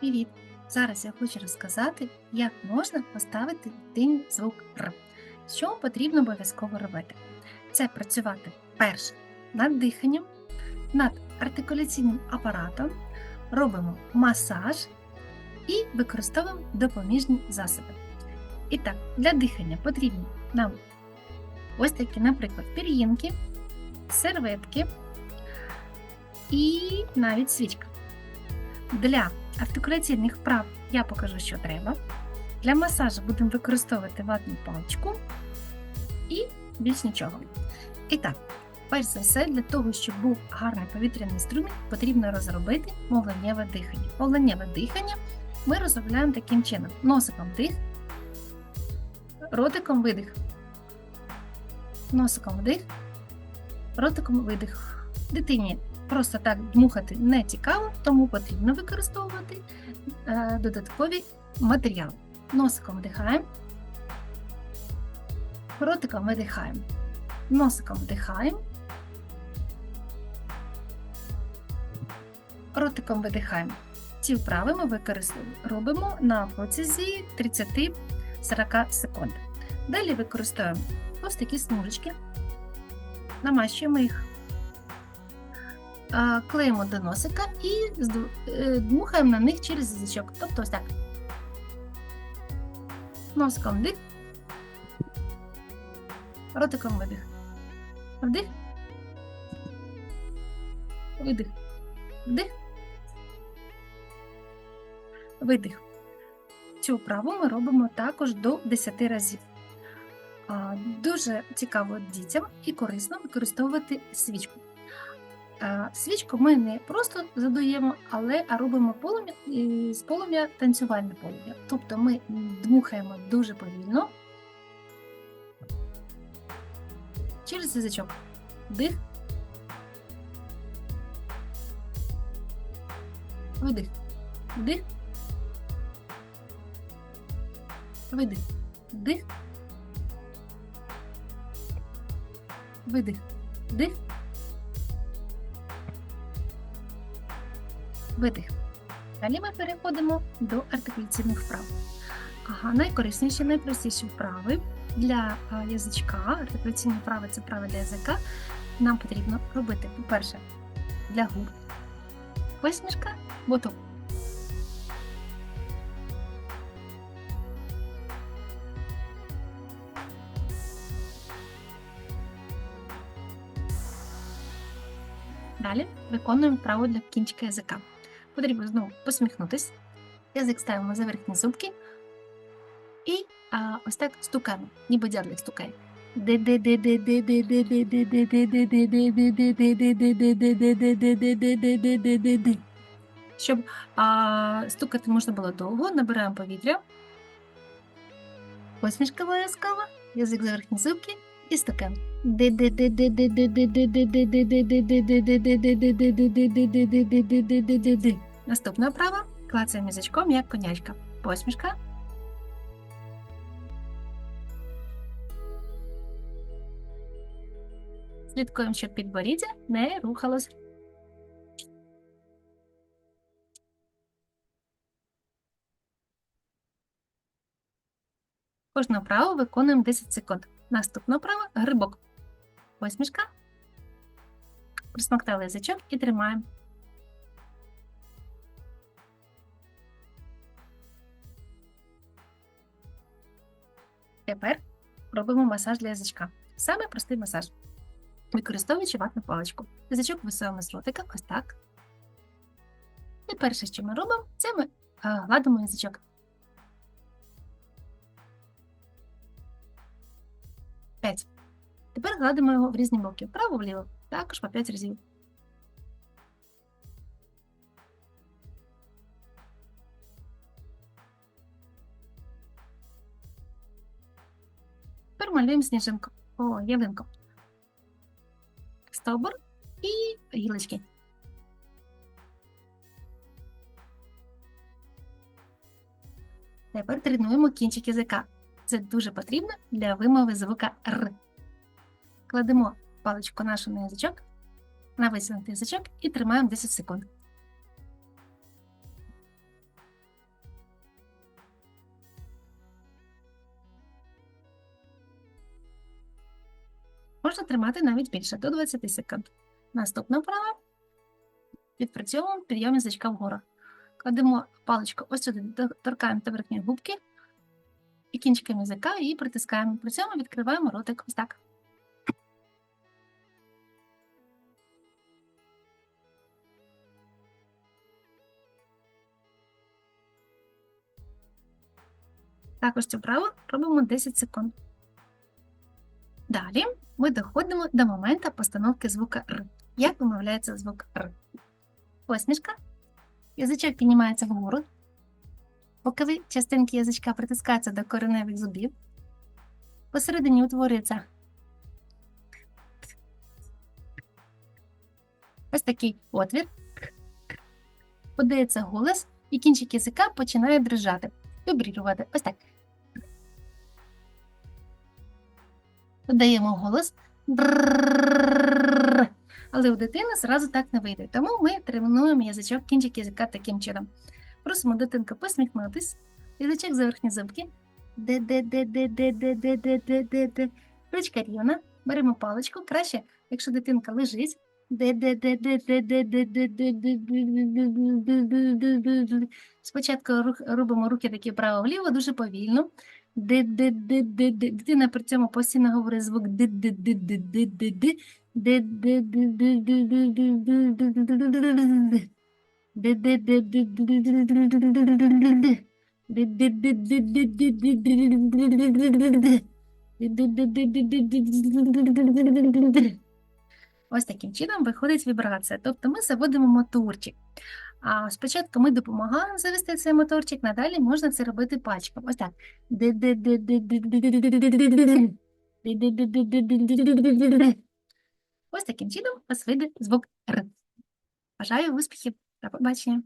Привіт! Зараз я хочу розказати, як можна поставити дитині звук Р. Що потрібно обов'язково робити? Це працювати перше над диханням, над артикуляційним апаратом, робимо масаж і використовуємо допоміжні засоби. І так, для дихання потрібні нам ось такі, наприклад, пір'їнки, серветки і навіть свічка. Для артикуляційних вправ я покажу, що треба. Для масажу будемо використовувати ватну паличку і більш нічого. І так, перш за все, для того, щоб був гарний повітряний струмінь, потрібно розробити мовленнєве дихання. Мовленнєве дихання ми розробляємо таким чином: носиком вдих, ротиком видих. Носиком вдих, ротиком видих. Дитині просто так дмухати не цікаво, тому потрібно використовувати е, додаткові матеріали. Носиком вдихаємо, ротиком видихаємо, носиком вдихаємо, ротиком видихаємо. Ці вправи ми використовуємо робимо на протязі 30-40 секунд. Далі використовуємо ось такі смужечки, намащуємо їх клеїмо до носика і е, дмухаємо на них через язичок. Тобто ось так. Носиком вдих, ротиком видих. Вдих. Видих. Вдих. Видих. Цю вправу ми робимо також до 10 разів. Дуже цікаво дітям і корисно використовувати свічку. Е, Свічку ми не просто задуємо, але робимо полум'я з полум'я танцювальне полум'я. Тобто ми дмухаємо дуже повільно через язичок. Вдих. Видих. Вдих. Видих. Вдих. Видих. Вдих. Видих. Далі ми переходимо до артикуляційних вправ. Ага, найкорисніші, найпростіші вправи для язичка. Артикуляційні вправи це вправи для язика. Нам потрібно робити, по-перше, для губ посмішка, боток. Далі виконуємо вправу для кінчика язика. Потрібно знову посміхнутись. Язик ставимо за верхні зубки і а, ось так стукаємо, ніби дядлик стукає. Щоб а, стукати можна було довго, набираємо повітря. Посмішка обов'язково, язик за верхні зубки і стукаємо. Наступна вправа. Клацаємо язичком, як конячка. Посмішка. Слідкуємо, щоб підборіддя не рухалось. Кожну вправу виконуємо 10 секунд. Наступна вправа грибок. Посмішка. Присмоктали язичок і тримаємо. Тепер робимо масаж для язичка. Саме простий масаж. Використовуючи ватну паличку. Язичок висовуємо з ротика, ось так. І перше, що ми робимо, це ми а, гладимо язичок. 5. Тепер гладимо його в різні боки. Вправо-вліво, також по 5 разів. Тепер малюємо сніжинку. О, ялинку. Стовбур і гілочки. Тепер тренуємо кінчик язика. Це дуже потрібно для вимови звука Р. Кладемо паличку нашу на язичок, на висунутий язичок і тримаємо 10 секунд. можна тримати навіть більше до 20 секунд. Наступна вправа відпрацьовуємо підйом язичка вгору. Кладемо паличку ось сюди, торкаємо до верхньої губки і кінчиком язика її притискаємо. При цьому відкриваємо ротик ось так. Також цю вправу робимо 10 секунд. Далі ми доходимо до моменту постановки звука Р. Як вимовляється звук Р? Посмішка. Язичок піднімається вгору. Бокові частинки язичка притискаються до кореневих зубів. Посередині утворюється ось такий отвір. Подається голос, і кінчик язика починає дрижати, вібрірувати. Ось так. додаємо голос. Але у дитини зразу так не вийде. Тому ми тренуємо язичок кінчик язика таким чином. Просимо дитинку посміхнутись, язичок за верхні зубки. Де-де-де-де-де-де-де-де-де-де. Ручка рівна, беремо паличку. Краще, якщо дитинка лежить. Спочатку рух робимо руки такі вправо-вліво, дуже повільно. Де де Дитина при цьому постійно говорить звук Ось таким чином виходить вібрація. Тобто ми заводимо моторчик. А спочатку ми допомагаємо завести цей моторчик, надалі можна це робити пачком. Ось так. Ось таким чином вас вийде звук Р. Бажаю успіхів. До побачення.